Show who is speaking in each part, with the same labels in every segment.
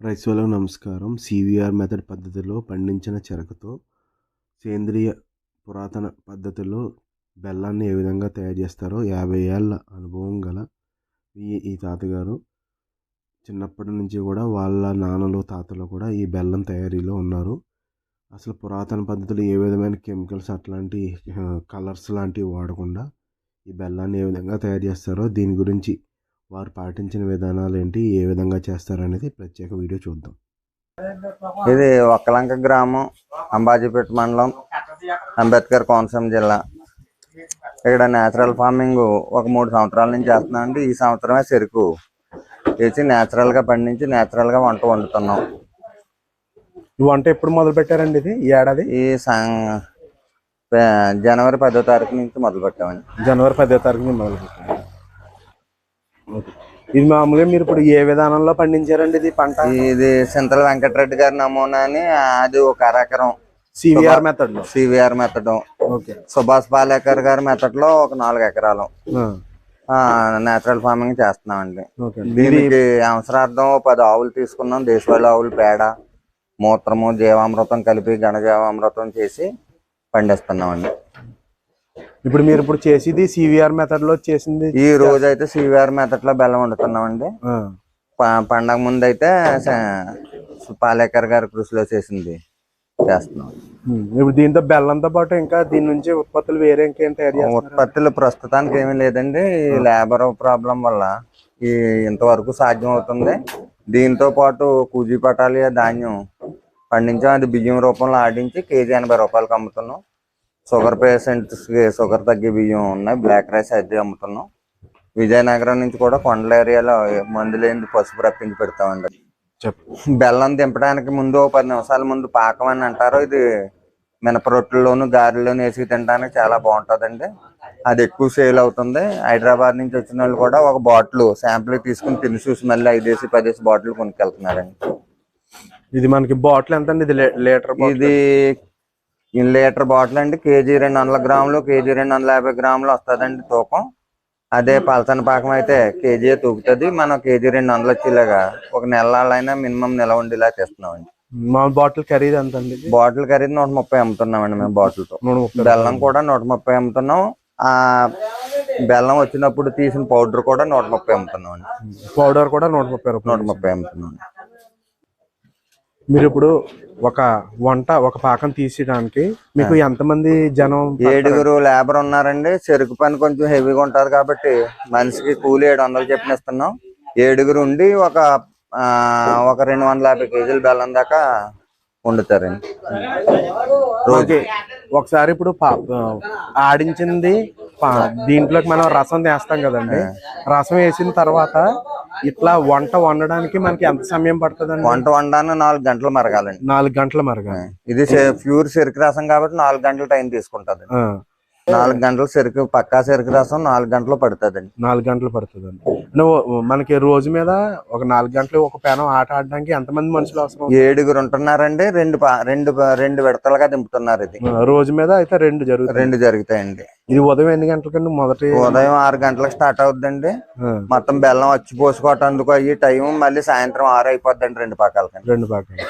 Speaker 1: రైతులకు నమస్కారం. CVR method పద్ధతిలో పండించిన చెరకుతో సేంద్రియ పురాతన పద్ధతిలో బెల్లాన్ని ఏ విధంగా తయారు చేస్తారో యాభై ఏళ్ళ అనుభవం గల ఈ ఈ తాతగారు చిన్నప్పటి నుంచి కూడా వాళ్ళ నాన్నలు తాతలు కూడా ఈ బెల్లం తయారీలో ఉన్నారు. అసలు పురాతన పద్ధతులు ఏ విధమైన కెమికల్స్ అట్లాంటి కలర్స్ లాంటివి వాడకుండా ఈ బెల్లాన్ని ఏ విధంగా తయారు చేస్తారో దీని గురించి వారు పాటించిన విధానాలు ఏంటి ఏ విధంగా చేస్తారనేది ప్రత్యేక వీడియో చూద్దాం.
Speaker 2: ఇది ఒక్కలంక గ్రామం అంబాజీపేట మండలం అంబేద్కర్ కోనసీమ జిల్లా. ఇక్కడ నేచురల్ ఫార్మింగ్ ఒక మూడు సంవత్సరాల నుంచి చేస్తున్నాం అండి. ఈ సంవత్సరమే చెరుకు వేసి నేచురల్గా పండించి నేచురల్గా వంట వండుతున్నాం.
Speaker 3: ఈ వంట ఎప్పుడు మొదలు పెట్టారండి ఇది? ఈ ఏడాది?
Speaker 2: ఈ జనవరి పదో తారీఖు నుంచి మొదలు పెట్టామండి.
Speaker 3: జనవరి పదో తారీఖు మొదలు పెట్టారు. ఓకే. ఇది మామూలుగా మీరు ఇప్పుడు ఏ విధానంలో పండించారండి ఇది పంట?
Speaker 2: ఇది సింతల వెంకటరెడ్డి గారి నమూనా అని అది ఒక అరెకరం.
Speaker 3: సివిఆర్ మెథడ్లో?
Speaker 2: CVR method
Speaker 3: okay.
Speaker 2: Subhash Palekar గారి మెథడ్లో ఒక నాలుగు ఎకరాలు.
Speaker 3: ఆ,
Speaker 2: నేచురల్ ఫార్మింగ్ చేస్తున్నామండి. దీనికి అవసరార్థం పది ఆవులు తీసుకున్నాం. దేశవాళీ ఆవులు పేడ మూత్రము జీవామృతం కలిపి ఘనజీవామృతం చేసి పండిస్తున్నామండి.
Speaker 3: ఇప్పుడు మీరు ఇప్పుడు చేసేది సివిఆర్ మెథడ్లో చేసింది
Speaker 2: ఈ రోజు అయితే సివిఆర్ మెథడ్లో బెల్లం వండుతున్నామండి.
Speaker 3: ఆ,
Speaker 2: ప- పండగ ముందు అయితే పాలేకర్ గారి కృషిలో చేసింది. చేస్తున్నాం.
Speaker 3: ఇప్పుడు దీంతో బెల్లంతో పాటు ఇంకా దీని నుంచి ఉత్పత్తులు వేరే ఇంకేం తయారు
Speaker 2: ఉత్పత్తులు ప్రస్తుతానికి ఏమీ లేదండి. ఈ లేబర్ ప్రాబ్లం వల్ల ఈ ఇంతవరకు సాధ్యం అవుతుంది దీంతో పాటు కూజీ పటాలి ధాన్యం పండించాం. అది బియ్యం రూపంలో ఆడించి కేజీ ఎనభై రూపాయలకి అమ్ముతున్నాం. షుగర్ పేషెంట్స్కి షుగర్ తగ్గే బియ్యం ఉన్నాయి. బ్లాక్ రైస్ అది అమ్ముతున్నాం. విజయనగరం నుంచి కూడా కొండల ఏరియాలో మందు లేని పసుపు రప్పించి పెడతామండి.
Speaker 3: చెప్పు.
Speaker 2: బెల్లం దింపడానికి ముందు ఓ పది నిమిషాల ముందు పాకం అని అంటారు. ఇది మినప రొట్టెల్లోను గారెల్లోను వేసి తినడానికి చాలా బాగుంటుందండి. అది ఎక్కువ సేల్ అవుతుంది. హైదరాబాద్ నుంచి వచ్చిన వాళ్ళు కూడా ఒక బాటిల్ శాంపుల్ తీసుకుని తిని చూసి మళ్ళీ ఐదేసి పదేసి బాటిల్ కొనుక్కెళ్తున్నారండి.
Speaker 3: ఇది మనకి బాటిల్ ఎంత అండి ఇది లీటర్
Speaker 2: ఇది లీటర్ బాటిల్ అండి కేజీ రెండు వందల గ్రాములు కేజీ రెండు వందల యాభై గ్రాములు వస్తుందండి తూకం. అదే పలసన పాకం అయితే కేజీ తూగుతుంది మనం కేజీ రెండు వందలు వచ్చేలాగా ఒక నెలలైనా మినిమం నిల ఉండేలా తెస్తున్నామండి
Speaker 3: మా బాటిల్ ఖరీదు ఎంత అండి
Speaker 2: బాటిల్ ఖరీదు నూట ముప్పై అమ్ముతున్నామండి మేము బాటిల్తో
Speaker 3: నూట ముప్పై
Speaker 2: బెల్లం కూడా నూట ముప్పై అమ్ముతున్నాం. ఆ బెల్లం వచ్చినప్పుడు తీసిన పౌడర్ కూడా నూట ముప్పై అమ్ముతున్నాం అండి
Speaker 3: పౌడర్ కూడా నూట ముప్పై
Speaker 2: నూట ముప్పై అమ్ముతున్నాం
Speaker 3: మీరు ఇప్పుడు ఒక వంట ఒక పాకం తీసేయడానికి మీకు ఎంతమంది జనం
Speaker 2: ఏడుగురు లేబర్ ఉన్నారండి. చెరుకు పని కొంచెం హెవీగా ఉంటది కాబట్టి మనిషికి కూలి ఏడు వందలు చెప్పిన ఇస్తున్నాం. ఏడుగురు ఉండి ఒక ఆ, ఒక రెండు వందల యాభై కేజీలు బెల్లం దాకా వండుతారండి.
Speaker 3: రోజు ఒకసారి ఇప్పుడు ఆడించింది పా- దీంట్లోకి మనం రసం వేస్తాం కదండి. రసం వేసిన తర్వాత ఇట్లా వంట వండడానికి మనకి ఎంత సమయం పడుతుందండి?
Speaker 2: వంట వండడానికి నాలుగు గంటలు మరగాలండి.
Speaker 3: నాలుగు గంటలు మరగా
Speaker 2: ఇది ప్యూర్ చెరుకు రసం కాబట్టి నాలుగు గంటలు టైం తీసుకుంటది. నాలుగు గంటలు చెరుకు పక్కా చెరుకు రసం నాలుగు గంటలు పడుతుందండి.
Speaker 3: నాలుగు గంటలు పడుతుందండి. నువ్వు మనకి రోజు మీద ఒక నాలుగు గంటలు ఒక పేనం ఆట ఆడడానికి ఎంతమంది మనుషులు అవసరం
Speaker 2: ఏడుగురు ఉంటున్నారండి రెండు పా- రెండు పా- రెండు విడతలుగా దింపుతున్నారు ఇది.
Speaker 3: రోజు మీద అయితే రెండు జరుగుతాయి.
Speaker 2: రెండు జరుగుతాయండి.
Speaker 3: ఇది ఉదయం ఎన్ని గంటలకండి? మొదటి
Speaker 2: ఉదయం ఆరు గంటలకు స్టార్ట్ అవుతుందండి
Speaker 3: ఆ,
Speaker 2: మొత్తం బెల్లం వచ్చి పోసుకోవటానికి అయ్యి టైం మళ్ళీ సాయంత్రం ఆరు అయిపోద్దండి రెండు పక్కలకి
Speaker 3: రెండు పాకాలు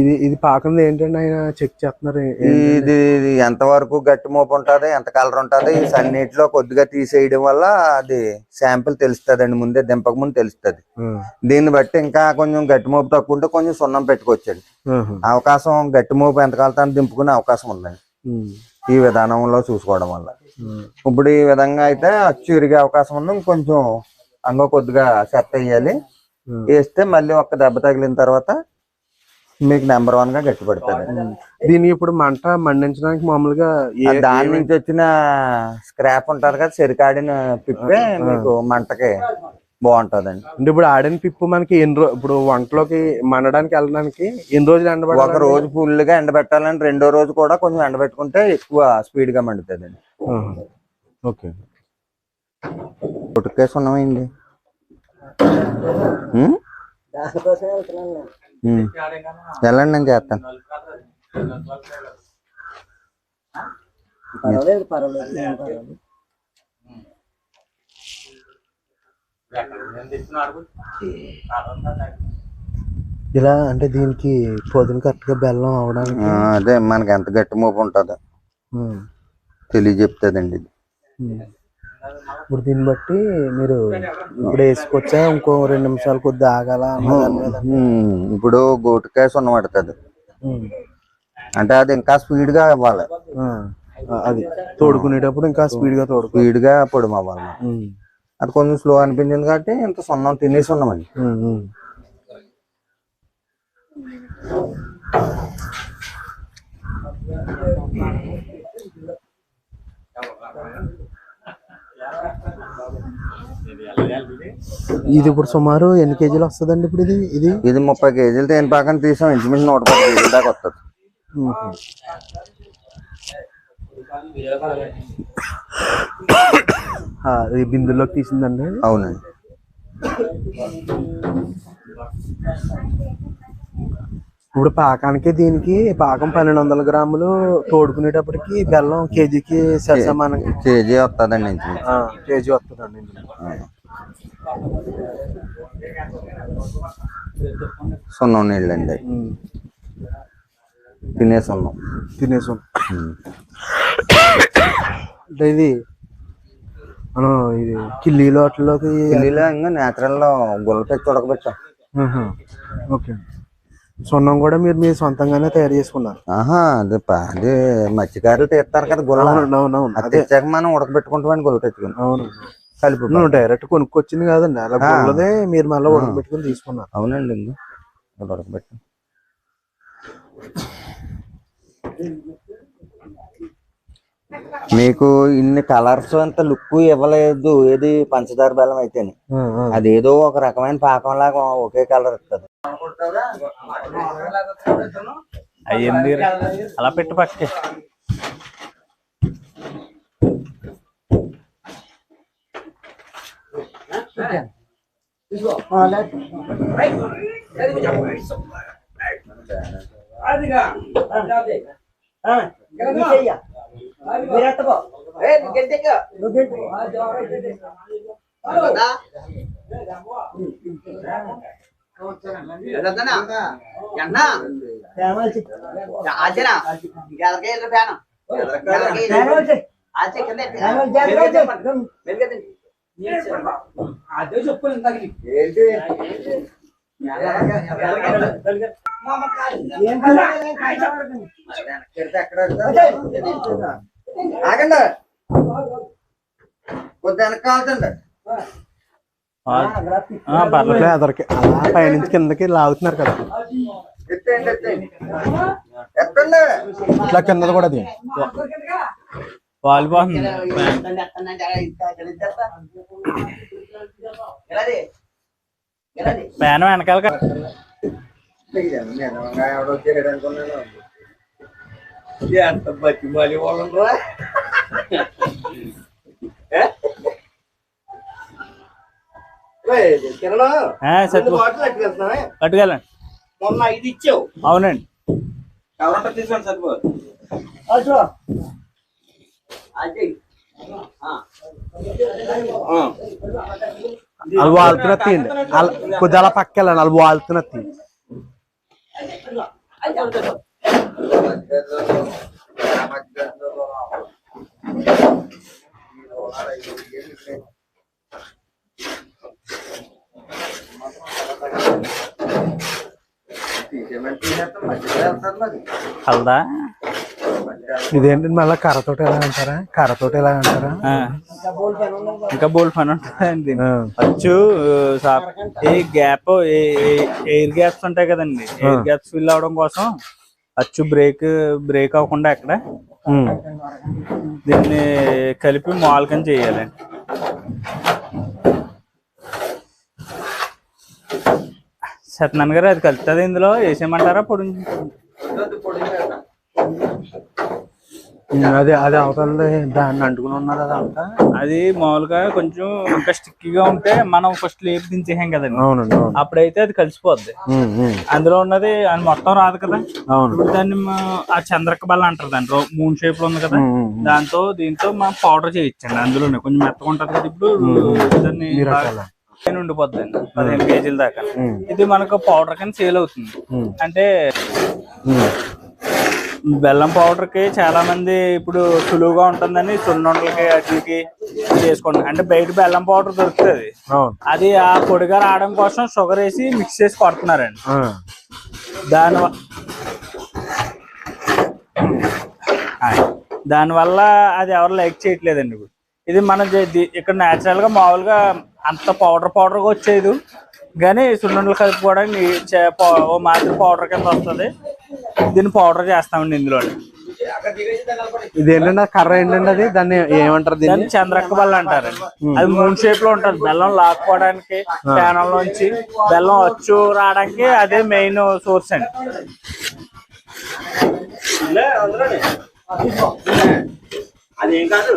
Speaker 3: ఇది ఇది పాకంది ఏంటండి ఆయన చెక్ చేస్తున్నారు?
Speaker 2: ఇది ఎంత వరకు గట్టి మోపు ఉంటది ఎంత కలర్ ఉంటది ఈ సన్నిటిలో కొద్దిగా తీసేయడం వల్ల అది శాంపిల్ తెలుస్తుందండి ముందే దింపక ముందు తెలుస్తుంది. దీన్ని బట్టి ఇంకా కొంచెం గట్టి మోపు తక్కువ ఉంటే కొంచెం సున్నం పెట్టుకోవచ్చండి. అవకాశం గట్టి మోపు ఎంత కాలుతాను దింపుకునే అవకాశం ఉందండి. ఈ విధానంలో చూసుకోవడం వల్ల. ఇప్పుడు ఈ విధంగా అయితే అచ్చు ఇరిగే అవకాశం ఉంది కొంచెం అంగ కొద్దిగా చెత్త వేయాలి. వేస్తే మళ్ళీ ఒక్క దెబ్బ తగిలిన తర్వాత మీకు నెంబర్ వన్గా గట్టి పడుతుంది
Speaker 3: దీన్ని ఇప్పుడు మంట మండించడానికి మామూలుగా
Speaker 2: దాని నుంచి వచ్చిన స్క్రాప్ ఉంటది కదా చెరికాడిన పిప్పే మీకు మంటకి బాగుంటదండి.
Speaker 3: అంటే ఇప్పుడు ఆడిన పిప్పు మనకి ఎన్ని రో ఇప్పుడు వంటలోకి మండడానికి వెళ్ళడానికి ఎన్ని రోజులు ఎండబడాలి
Speaker 2: ఒక రోజు ఫుల్గా ఎండబెట్టాలంటే రెండో రోజు కూడా కొంచెం ఎండబెట్టుకుంటే ఎక్కువ స్పీడ్గా మండుతుందండి.
Speaker 3: ఆహా. ఓకే.
Speaker 2: ఉటుకేసి ఉన్నామండి వెళ్ళండి నేను చేస్తాను.
Speaker 4: పర్వాలేదు పర్వాలేదు ఏం పర్వాలేదు.
Speaker 3: ఇలా అంటే దీనికి పొద్దున కరెక్ట్గా బెల్లం అవడానికి
Speaker 2: అదే మనకి ఎంత గట్టి మోపు ఉంటుందో తెలియజెప్తుందండి ఇది.
Speaker 3: ఇప్పుడు దీన్ని బట్టి మీరు ఇప్పుడు వేసుకొచ్చా? ఇంకో రెండు నిమిషాలు కొద్దిగా ఆగాల?
Speaker 2: ఇప్పుడు గోటుకాయ
Speaker 3: ఉమ్,
Speaker 2: అంటే అది ఇంకా స్పీడ్గా అవ్వాలి
Speaker 3: అది తోడుకునేటప్పుడు ఇంకా స్పీడ్గా తోడుకు
Speaker 2: స్పీడ్గా పొడి అవ్వాలి అది కొంచెం స్లో అనిపించింది కాబట్టి ఇంత సున్నం తినేసి ఉన్నామండి
Speaker 3: ఉమ్, ఉమ్. ఇది ఇప్పుడు సుమారు ఎన్ని కేజీలు వస్తుందండి ఇప్పుడు ఇది? ఇది?
Speaker 2: ఇది ముప్పై కేజీలు తేనె పాకం తీసాం. ఇంచుమించు నూట పది కేజీల దాకా వస్తుంది.
Speaker 3: బిందులోకి తీసిందండి
Speaker 2: అవునండి.
Speaker 3: ఇప్పుడు పాకానికి దీనికి పాకం పన్నెండు వందల గ్రాములు తోడుకునేటప్పటికి బెల్లం కేజీకి
Speaker 2: కేజీ వస్తుందండి
Speaker 3: కేజీ వస్తుందండి
Speaker 2: సున్నం నీళ్ళు అండి తినే సున్నం.
Speaker 3: తినేసాం
Speaker 2: ఉమ్.
Speaker 3: అంటే ఇది మనం ఇది కిల్లీలో వాటిలోకి
Speaker 2: ఢిల్లీలో ఇంకా నేచురల్లో గుల్ల పెట్టి ఉడకబెట్టాం
Speaker 3: ఓకే. సున్నం కూడా మీరు మీ సొంతంగానే తయారు చేసుకున్నారు.
Speaker 2: ఆహా అది అది మత్స్యకారులు తీస్తారు కదా గుల్ల
Speaker 3: అవునండి అవునవును
Speaker 2: అది
Speaker 3: అదే.
Speaker 2: తెచ్చాక మనం ఉడకబెట్టుకుంటామని గుల్ల తెచ్చుకుని
Speaker 3: అవును.
Speaker 2: కలిపి
Speaker 3: నువ్వు డైరెక్ట్ కొనుక్కొచ్చింది కాదండి. అలా మీరు మళ్ళీ ఉడకబెట్టుకుని తీసుకున్నారు.
Speaker 2: అవునండి ఉడకబెట్టాం మీకు ఇన్ని కలర్స్ అంత లుక్ ఇవ్వలేదు. ఏది పంచదార బెల్లం అయితేనే. అదేదో ఒక రకమైన పాకం లాగా ఒకే కలర్ ఇస్తుంది
Speaker 4: అయ్యింది అలా పెట్టు పక్కకి
Speaker 5: అదే చెప్పు ఇంతకి
Speaker 2: ఆగండి కొద్ది వెనక కాల్చండి
Speaker 4: ఆ, పర్లేదు
Speaker 3: లేదరికి అలా పైనుంచి కిందకి లాగుతున్నారు కదా
Speaker 2: ఎత్తేయండి ఎత్తేయండి ఎత్తండి
Speaker 3: ఇట్లా కిందది కూడా అది
Speaker 4: వాలిపోతుంది ఫ్యాన్ వెనకాల కా-
Speaker 2: నిజంగా ఎవడో చేయడం అనుకున్నాను
Speaker 5: ఎంత బతి మళ్ళీ వాళ్ళు
Speaker 4: పట్టుకెళ్ళండి.
Speaker 5: మొన్న ఐదు ఇచ్చావు.
Speaker 4: అవునండి.
Speaker 5: ఎవరంటే తీసుకోండి సరిపో
Speaker 3: అది వాళ్తున్నది తీయండి అలా- పక్క వెళ్ళండి అది వాళ్తున్నది తీయండి
Speaker 4: కలదా
Speaker 3: ఇదేంటి మళ్ళీ కర్రతోటి ఎలా అంటారా? కర్రతోటి ఎలా అంటారా.
Speaker 4: ఇంకా బోల్డ్ పని ఉంటుందండి. అచ్చు ఏ గ్యాప్ ఎయిర్ గ్యాప్స్ ఉంటాయి కదండి. ఎయిర్ గ్యాప్స్ ఫిల్ అవడం కోసం అచ్చు బ్రేక్ బ్రేక్ అవ్వకుండా ఎక్కడ
Speaker 3: ఉమ్.
Speaker 4: దీన్ని కలిపి మాల్కం చేయాలండి. సత్యనారాయణ గారు అది కలుస్తుంది ఇందులో వేసేయమంటారా పొడి?
Speaker 3: అదే అదే అవతల దాన్ని అంటుకుని ఉన్నది అదంతా
Speaker 4: అది మామూలుగా కొంచెం ఇంకా స్టిక్కీగా ఉంటే మనం ఫస్ట్ లేపు దించేసాం కదండి.
Speaker 3: అవునండి అవును.
Speaker 4: అప్పుడైతే అది కలిసిపోద్ది. అందులో ఉన్నది అది మొత్తం రాదు కదా?
Speaker 3: అవును.
Speaker 4: దాన్ని ఆ చంద్రక బల్ల అంటారు రో- మూన్ షేప్లో ఉంది కదా. దాంతో దీంతో మనం పౌడర్ చేయొచ్చండి అందులోనే కొంచెం మెత్తగా ఉంటది కదా ఇప్పుడు దాన్ని. పైన ఉండిపోద్ది అండి పదిహేను కేజీల దాకా. ఇది మనకు పౌడర్ కింద సేల్ అవుతుంది. అంటే బెల్లం పౌడర్కి చాలా మంది ఇప్పుడు సులువుగా ఉంటుందని సున్నుండలకి వాటికి చేసుకుంటారు అంటే బయట బెల్లం పౌడర్ దొరుకుతుంది. అది ఆ పొడిగా రావడం కోసం షుగర్ వేసి మిక్స్ చేసి కొడుతున్నారండి. దాని. దానివల్ల అది ఎవరు లైక్ చేయట్లేదండి ఇప్పుడు. ఇది మన ఇక్కడ నేచురల్గా మామూలుగా అంత పౌడర్ పౌడర్గా వచ్చేది. కానీ సున్నుండలు కలుపుకోవడానికి ఓ మాదిరి పౌడర్ కింద వస్తుంది. దీన్ని పౌడర్ చేస్తామండి ఇందులో
Speaker 3: ఇది ఏంటంటే కర్ర ఏంటంటే అది? దాన్ని ఏమంటారు దీన్ని?
Speaker 4: చంద్రక్క బల్ల అంటారండి అది మూన్ షేప్లో ఉంటుంది. బెల్లం లాక్కోవడానికి ప్యానంలోంచి బెల్లం అచ్చు రావడానికి అదే మెయిన్ సోర్స్ అండి.
Speaker 5: అదేం కాదు?